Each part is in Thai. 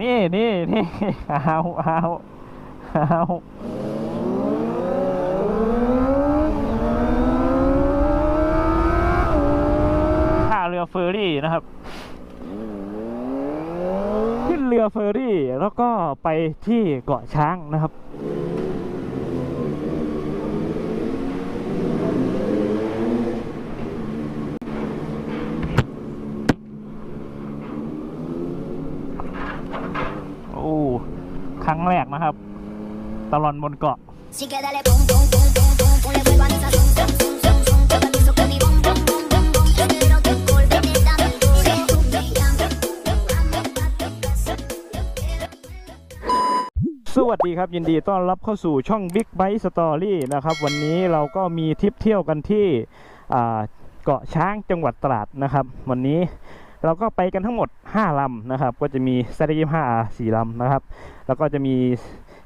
นี่นี่นี่เอาเอาเอาท่าเรือเฟอร์รี่นะครับ ขึ้นเรือเฟอร์รี่แล้วก็ไปที่เกาะช้างนะครับ โอ้ ครั้ งแรกนะครับตลอนบนเกาะสวัสดีครับยินดีต้อนรับเข้าสู่ช่อง Big Bike Story นะครับ วันนี้เราก็มีทริปเที่ยวกันที่เกาะช้างจังหวัดตราดนะครับ วันนี้ เราก็ไปกันทั้งหมด 5ลำนะครับ ก็จะมีแซดยี่ห้าสี่ลำนะครับ แล้วก็จะมี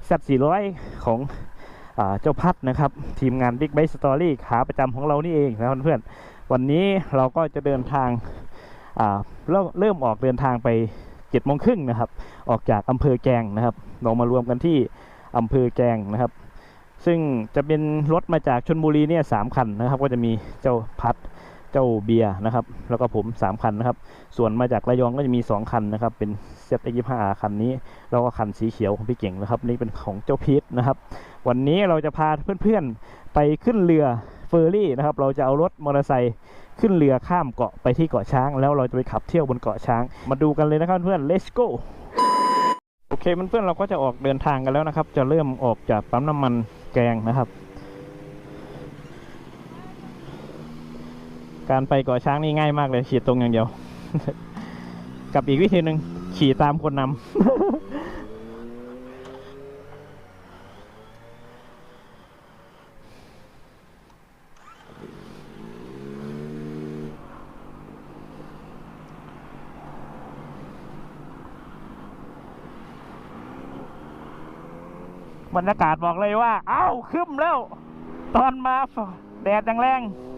แซดสี่ร้อยของอเจ้าพัดนะครับ ทีมงาน Big Bite Story ขาประจำของเรานี่เองนะเพื่อนๆวันนี้เราก็จะเดินทางเริ่มเริ่มออกเดินทางไป7จ็ดโมงครึ่งนะครับ ออกจากอำเภอแกลงนะครับเรามารวมกันที่อำเภอแกลงนะครับ ซึ่งจะเป็นรถมาจากชนบุรีเนี่ยสามคันนะครับ ก็จะมีเจ้าพัด เจ้าเบียร์นะครับ แล้วก็ผมสามคันนะครับ ส่วนมาจากระยองก็จะมีสองคันนะครับ เป็นเซตยี่ห้าคันนี้ แล้วก็คันสีเขียวของพี่เก่งนะครับ นี่เป็นของเจ้าพีทนะครับ วันนี้เราจะพาเพื่อนๆไปขึ้นเรือเฟอร์รี่นะครับ เราจะเอารถมอเตอร์ไซค์ขึ้นเรือข้ามเกาะไปที่เกาะช้าง แล้วเราจะไปขับเที่ยวบนเกาะช้าง มาดูกันเลยนะครับเพื่อน let's go โอเคเพื่อนๆเราก็จะออกเดินทางกันแล้วนะครับ จะเริ่มออกจากปั๊มน้ำมันแกงนะครับ การไปเกาะช้างนี่ง่ายมากเลยขี่ตรงอย่างเดียว กับอีกวิธีหนึ่งขี่ตามคนนำบรรยากาศบอกเลยว่าอ้าวขึ้นแล้ว ตอนมาแดดแรงๆ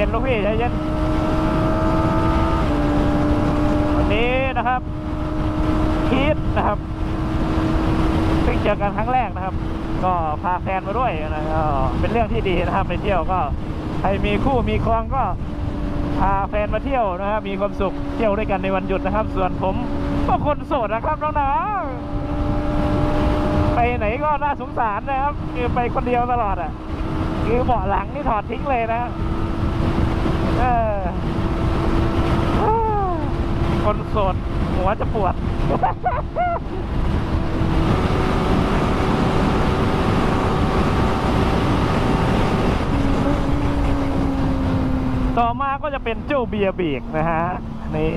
ย็นลูกพี่ใจเย็นวันนี้นะครับพีทนะครับเพิ่งเจอกันครั้งแรกนะครับ ก็พาแฟนมาด้วยนะก็เป็นเรื่องที่ดีนะครับไปเที่ยวก็ใครมีคู่มีครองก็พาแฟนมาเที่ยวนะครับมีความสุขเที่ยวด้วยกันในวันหยุดนะครับ ส่วนผมก็คนโสดนะครับน้องๆไปไหนก็น่าสงสารนะครับ คือไปคนเดียวตลอดอะ คือเบาะหลังนี่ถอดทิ้งเลยนะ คนโสดหัวจะปวด ต่อมาก็จะเป็นเจ้าเบียร์เบรกนะฮะ นี่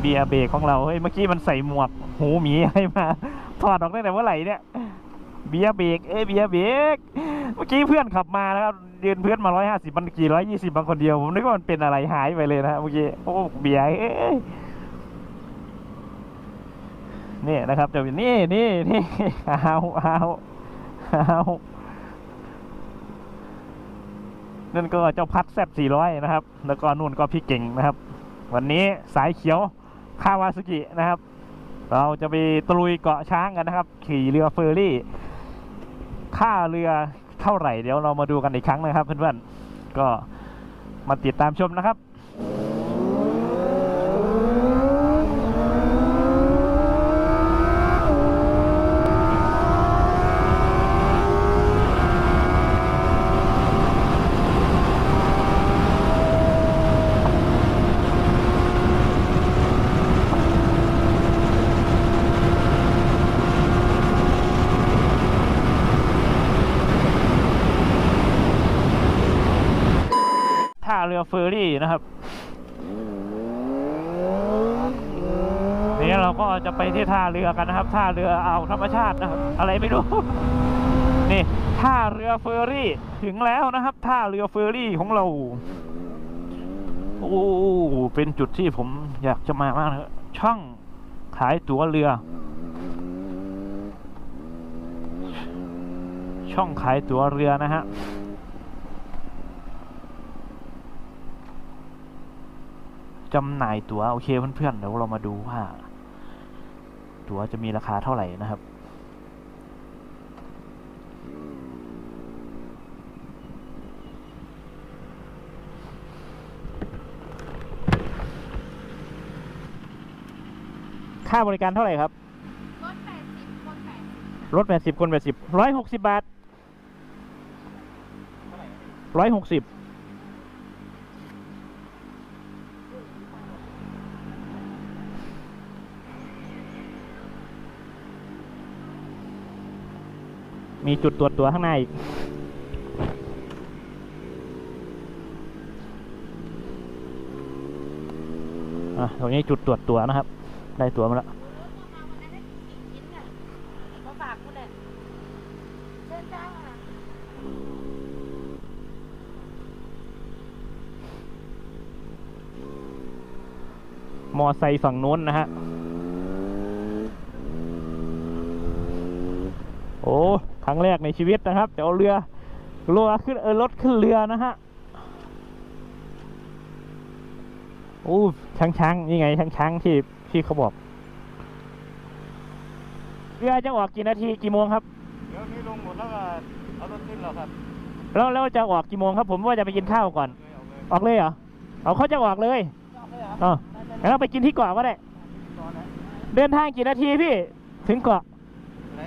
เบียร์เบรกของเรา เฮ้ย เมื่อกี้มันใส่หมวก หูหมีให้มา ถอดออกตั้แต่เมื่อไหร่เนี่ย เบียร์เบรก เอ้ยเบียร์เบรก เมื่อกี้เพื่อนขับมานะครับยืนเพื่อนมาร้อยห้าสิบมันกี่ร้อยยี่สิบบางคนเดียว ผมนึกว่ามันเป็นอะไรหายไปเลยนะเมื่อกี้โอ้เบียร์เนี่นะครับจะเป็นนี่นี่นี่เอาเอาเอานั่นก็เจ้าพัดแซดสี่ร้อยนะครับ แล้วก็นู่นก็พี่เก่งนะครับ วันนี้สายเขียวคาวาสกินะครับ เราจะไปตะลุยเกาะช้างกันนะครับ ขี่เรือเฟอร์รี่ค่าเรือ เท่าไหร่เดี๋ยวเรามาดูกันอีกครั้งนะครับเพื่อนๆก็มาติดตามชมนะครับ ท่า เรือเฟอร์รี่นะครับนี่เราก็จะไปที่ท่าเรือกันนะครับ ท่าเรือเอาธรรมชาตินะครับอะไรไม่รู้ นี่ท่าเรือเฟอร์รี่ถึงแล้วนะครับ ท่าเรือเฟอร์รี่ของเราโอ้เป็นจุดที่ผมอยากจะมามากนะช่องขายตั๋วเรือ ช่องขายตั๋วเรือนะฮะ จำหน่ายตัว๋วโอเคเพื่อนๆเดี๋ยวเรามาดูว่า ตั๋วจะมีราคาเท่าไหร่นะครับ ค่าบริการเท่าไหร่ครับ ลดแปดสิบคนแปดสิบรถ 80 คน 80 160 บาท 160 มีจุดตรวจตัวข้างหน้าอีกอะตรงนี้จุดตรวจตัวนะครับ ได้ตัวมาแล้วมาฝากคุณเลยเชิญจ้ามอไซค์ฝั่งโน้นนะฮะ โอ้ค รั้งแรกในชีวิตนะครับจะเอาเรือเรือขึ้นเออรถขึ้นเรือนะฮะโอ้ช้างช้างนี่ไงช้างช้างที่ที่เขาบอกเรือจะออกกี่นาทีกี่โมงครับเดี๋ยวนี้ลงหมดแล้วก็เอารถขึ้นแล้วครับแล้วแล้วจะออกกี่โมงครับ ผมว่าจะไปกินข้าวก่อนเลยเอาเลยออกเลยเหรอเอาเขาจะออกเลยอ๋องั้นเราไปกินที่เกาะก็ได้ตอนไหนเดินทางกี่นาทีพี่ ถึงเกาะไหน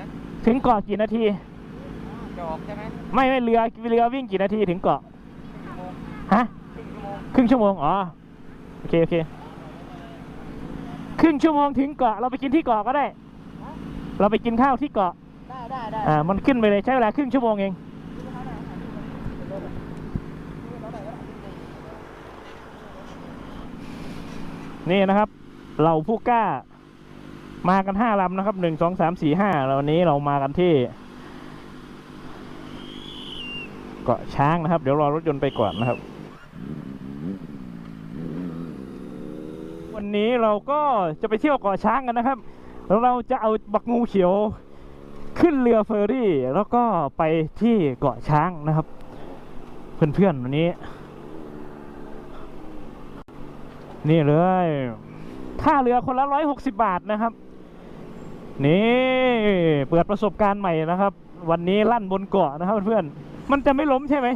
ถึงเกาะกี่นาที จะออกใช่ไหมไม่ไม่เรือเรือวิ่งกี่นาทีถึงเกาะชั่วโมงฮะครึ่งชั่วโมงครึ่งชั่วโมงอ๋อโอเคโอเคครึ่งชั่วโมงถึงเกาะเราไปกินที่เกาะก็ได้ เราไปกินข้าวที่เกาะได้ได้ได้อ่ามันขึ้นไปเลยใช้เวลาครึ่งชั่วโมงเองนี่นะครับ เราผู้กล้ามากันห้าลำนะครับหนึ่งสองสามสี่ห้าแล้ววันนี้เรามากันที่ เกาะช้างนะครับ เดี๋ยวรอรถยนต์ไปก่อนนะครับ วันนี้เราก็จะไปเที่ยวเกาะช้างกันนะครับ เราจะเอาบักงูเขียวขึ้นเรือเฟอร์รี่ แล้วก็ไปที่เกาะช้างนะครับ เพื่อนๆวันนี้ นี่เลยค่าเรือคนละร้อยหกสิบาทนะครับ นี่เปิดประสบการณ์ใหม่นะครับ วันนี้ลั่นบนเกาะนะครับเพื่อนๆ มันจะไม่ล้มใช่ไหม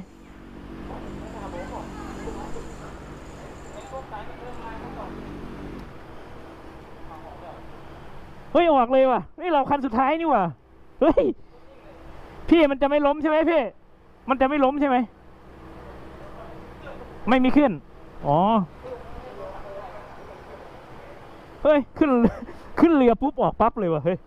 เฮ้ยออกเลยว่ะ นี่เราคันสุดท้ายนี่ว่ะ เฮ้ย พี่มันจะไม่ล้มใช่ไหมพี่ มันจะไม่ล้มใช่ไหม ไม่มีขึ้น อ๋อ เฮ้ย ขึ้น ขึ้นเรือปุ๊บออกปั๊บเลยว่ะ เฮ้ย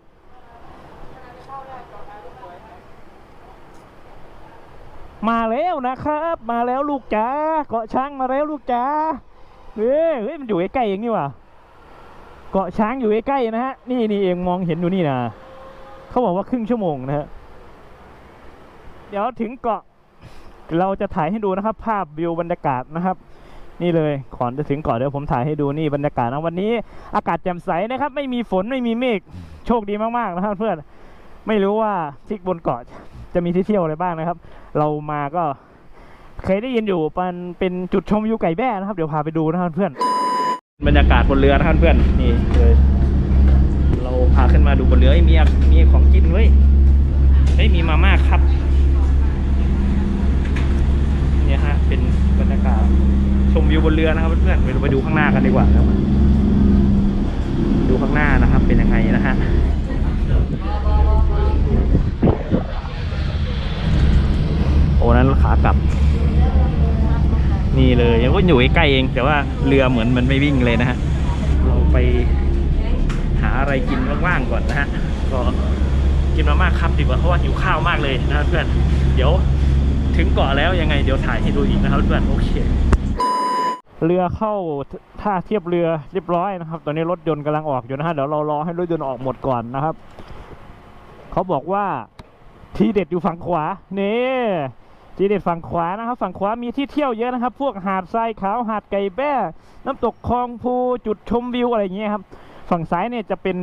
มาแล้วนะครับ มาแล้วลูกจ๋าเกาะช้างมาแล้วลูกจ๋าเฮ้ยเฮ้ยมันอยู่ใกล้ๆเองนี่ว่ะเกาะช้างอยู่ใกล้ๆนะฮะนี่นี่เองมองเห็นอยู่นี่นะเขาบอกว่าครึ่งชั่วโมงนะฮะเดี๋ยวถึงเกาะ เราจะถ่ายให้ดูนะครับ ภาพวิวบรรยากาศนะครับ นี่เลยก่อนจะถึงเกาะเดี๋ยวผมถ่ายให้ดูนี่บรรยากาศนะวันนี้ อากาศแจ่มใสนะครับ ไม่มีฝนไม่มีเมฆโชคดีมากๆนะครับ เพื่อนไม่รู้ว่าที่บนเกาะ จะมีที่เที่ยวอะไรบ้างนะครับ เรามาก็เคยได้ยินอยู่มันเป็นจุดชมวิวไก่แบ้นะครับ เดี๋ยวพาไปดูนะครับเพื่อนบรรยากาศบนเรือนะครับเพื่อนนี่เลยเราพาขึ้นมาดูบนเรือมีมีของกินเว้ยเฮ้ยมีมาม่าครับเนี่ยฮะเป็นบรรยากาศชมวิวบนเรือนะครับเพื่อนไปดูไปดูข้างหน้ากันดีกว่าครับดูข้างหน้านะครับ เป็นยังไงนะฮะโอ้นั้นขากลับ นี่เลยยังก็อยู่ใกล้เอง แต่ว่าเรือเหมือนมันไม่วิ่งเลยนะฮะเราไปหาอะไรกินว่างๆก่อนนะฮะก็กินมาม่าครับดีกว่าเพราะว่าหิวข้าวมากเลยนะเพื่อนเดี๋ยวถึงเกาะแล้วยังไงเดี๋ยวถ่ายให้ดูอีกนะครับเพื่อนโอเคเรือเข้าท่าเทียบเรือเรียบร้อยนะครับ ตอนนี้รถยนต์กำลังออกอยู่นะฮะเดี๋ยวเรารอให้รถยนต์ออกหมดก่อนนะครับ เขาบอกว่าที่เด็ดอยู่ฝั่งขวานี่ ทีเด็ดฝั่งขวานะครับ ฝั่งขวามีที่เที่ยวเยอะนะครับ พวกหาดทรายขาวหาดไก่แบ้ น้ำตกคลองภูจุดชมวิวอะไรอย่างเงี้ยครับ ฝั่งซ้ายเนี่ยจะเป็น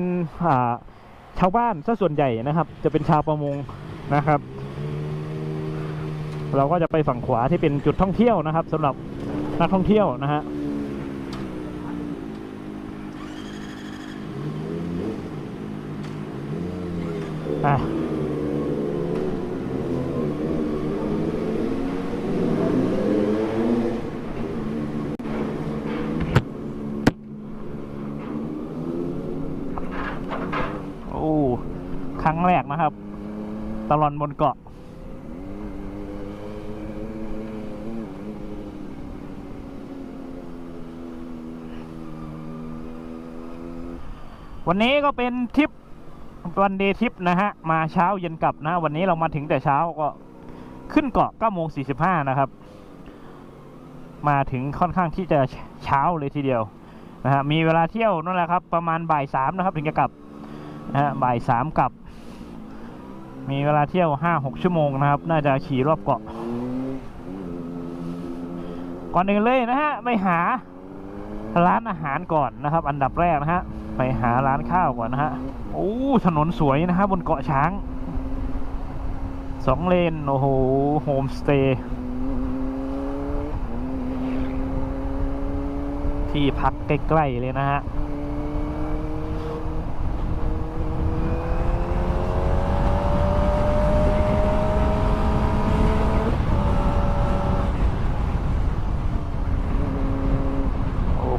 ชาวบ้านซะส่วนใหญ่นะครับ จะเป็นชาวประมงนะครับ เราก็จะไปฝั่งขวาที่เป็นจุดท่องเที่ยวนะครับสำหรับนักท่องเที่ยวนะฮะอะ อ้ครั้งแรกนะครับ ตลอนบนเกาะ วันนี้ก็เป็นทริปวันเดย์ทริปนะฮะ มาเช้าเย็นกลับนะ วันนี้เรามาถึงแต่เช้าก็ขึ้นเกาะ9โมง45 นะครับ มาถึงค่อนข้างที่จะเช้าเลยทีเดียวนะฮะมีเวลาเที่ยวนั่นแหละครับ ประมาณบ่ายสามนะครับ ถึงจะกลับ นะฮะบ่ายสามกลับ มีเวลาเที่ยวห้าหกชั่วโมงนะครับ น่าจะขี่รอบเกาะ ก่อนอื่นเลยนะฮะไปหาร้านอาหารก่อนนะครับ อันดับแรกนะฮะไปหาร้านข้าวก่อนนะฮะโอ้ถนนสวยนะครับบนเกาะช้างสองเลนโอ้โหโฮมสเตย์ที่พักใกล้ ๆ เลยนะฮะ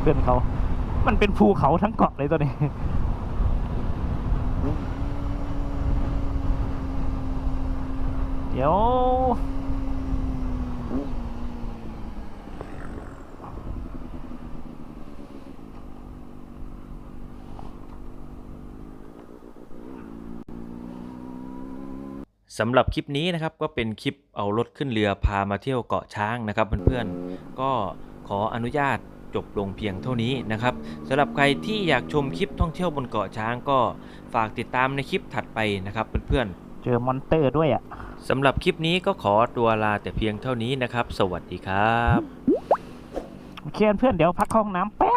โอ้เพื่อนเขา มันเป็นภูเขาทั้งเกาะเลยตัวนี้เดี๋ยวสำหรับคลิปนี้นะครับก็เป็นคลิปเอารถขึ้นเรือพามาเที่ยวเกาะช้างนะครับเพื่อนๆก็ขออนุญาต จบลงเพียงเท่านี้นะครับสำหรับใครที่อยากชมคลิปท่องเที่ยวบนเกาะช้างก็ฝากติดตามในคลิปถัดไปนะครับเพื่อนๆ เจอมอนเตอร์ด้วยอะสำหรับคลิปนี้ก็ขอตัวลาแต่เพียงเท่านี้นะครับ สวัสดีครับโอเคเพื่อนเดี๋ยวพักเข้าห้องน้ำแป๊บ